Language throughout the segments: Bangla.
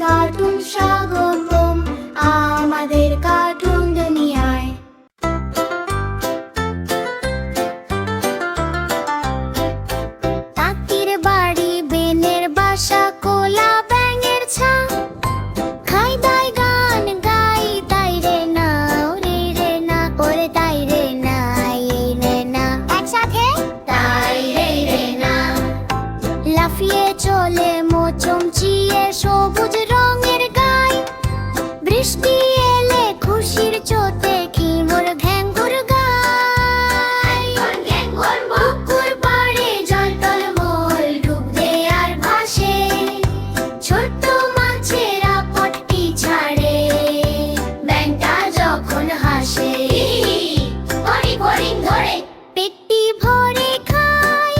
কার্টুন স্বাগতম বৃষ্টি এলে খুশির চোটে কি মোর ঘ্যাঙ্গুর গায় পুকুর পাড়ে জল টলমল ডুব দে আর ভাসে। ছোট্ট মাছেরা ছাড়ে ব্যাংটা যখন হাসে। ধরে। পেটটি ভরে খায়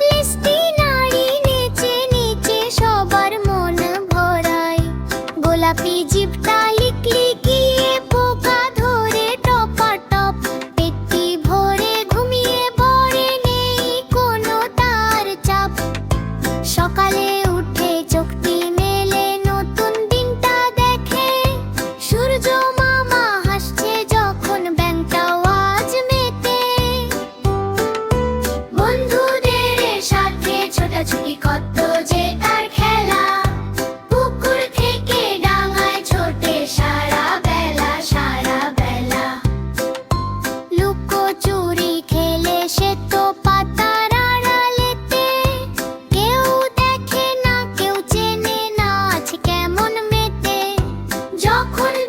লিস্টি নাড়ি নেচে নেচে সবার মন ভরায়। গোলাপি জিপটা সকালে উঠে চোখটি মেলে, নতুন দিনটা দেখে। সূর্য হাসছে যখন ব্যাংকটা মেতে। বন্ধুদের সাথে ছোটাছুটি কথা যখন